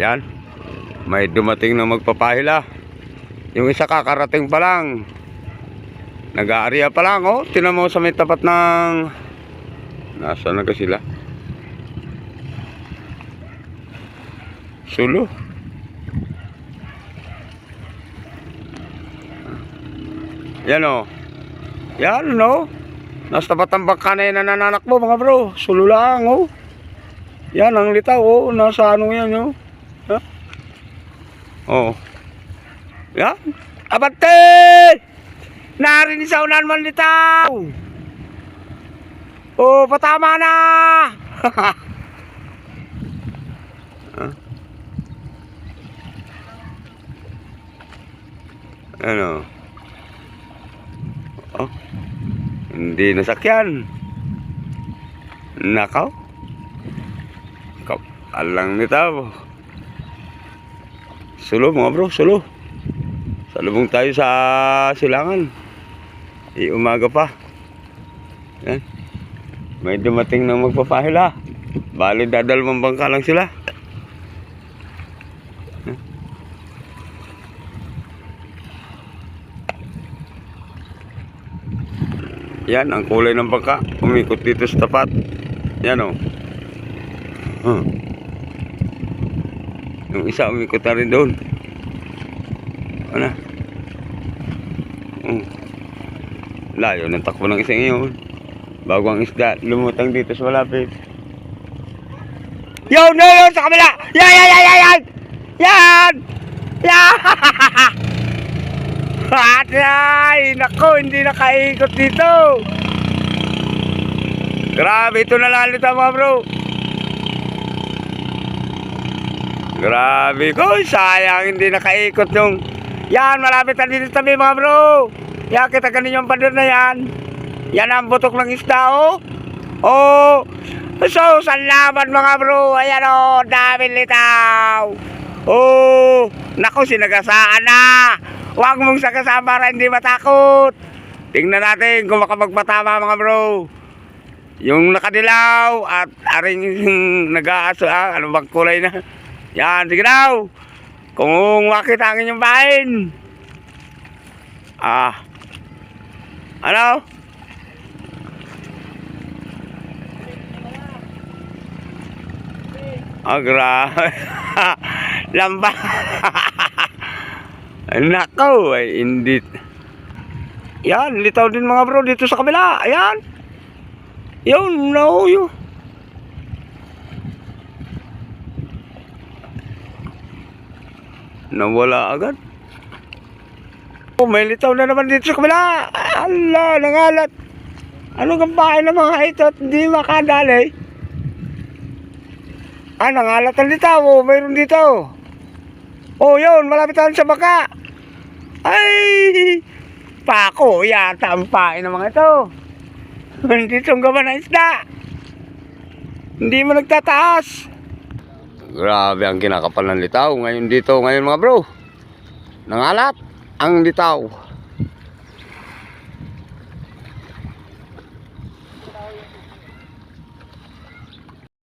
Yan. May dumating na magpapahila. Yung isa kakarating pa lang. Nag-aarya pa lang, oh. Tinan mo sa may tapat ng... Nasaan na ka sila? Sulo. Yan, oh. Yan, no? Nasa tapat ng bangka na yun na nananakbo, mga bro. Sulo lang, oh. Yan, ang litaw, oh. Nasa ano yan, oh. Oh. Yan. Abante! Narinig sa unan man litaw! Oh, patama na! Ano? Oh. Hindi nasakyan. Nakaw. Kapal lang nito. Sulo mga bro, sulo. Salubong tayo sa silangan. I umaga pa. Yan. May dumating na magpapahila. Bali dadalawang bangka lang sila. Yan. Ang kulay ng bangka. Umikot dito sa tapat. Yan o. Huh. Yung isa umikot na rin doon. Ano? Hmm. Layo ng takbo ng isang yun. Bago ang isda, lumutang dito sa malapit. Yo, no, yun sa kabila! Yan, yan, yan, yan, yan! Yan! Yan! Atay! Nako, hindi nakaikot dito! Grabe, ito nalalita mga bro! Grabe ko, sayang hindi nakaikot yung... Yan, malapit na dito tabi mga bro! Yan, kita ganun yung pader na yan. Yan ang butok ng isda, oh! Oh! So, salamat mga bro! Ayan oh, daming litaw! Oh! Naku, sinagasaan na! Huwag mong sagasaan para hindi matakot! Tingnan natin kung makapagpatama mga bro! Yung nakadilaw at aring nag-aaso, ah, ano bang kulay na? Yan, sige daw! Kung makita ang inyong bahin! Ah! Ano? Ah, grabe. Lamba. Nako, ay hindi. Yan, litaw din mga bro dito sa kabila. Ayan. Yun, no, yun. Nawala agad. Oh, may litaw na naman dito sa kabila. Ala, nangalat. Ano gampain ng mga ito at di makadali? Ah, nangalat ang litaw. Oh, mayroon dito. Oh, yun. Malapit tayo sa baka. Ay! Pako, yata ang pain ng mga ito. Hindi sunggaban ng isda. Hindi mo nagtataas. Grabe ang kinakapal ng litaw. Ngayon dito, ngayon mga bro. Nangalat ang litaw.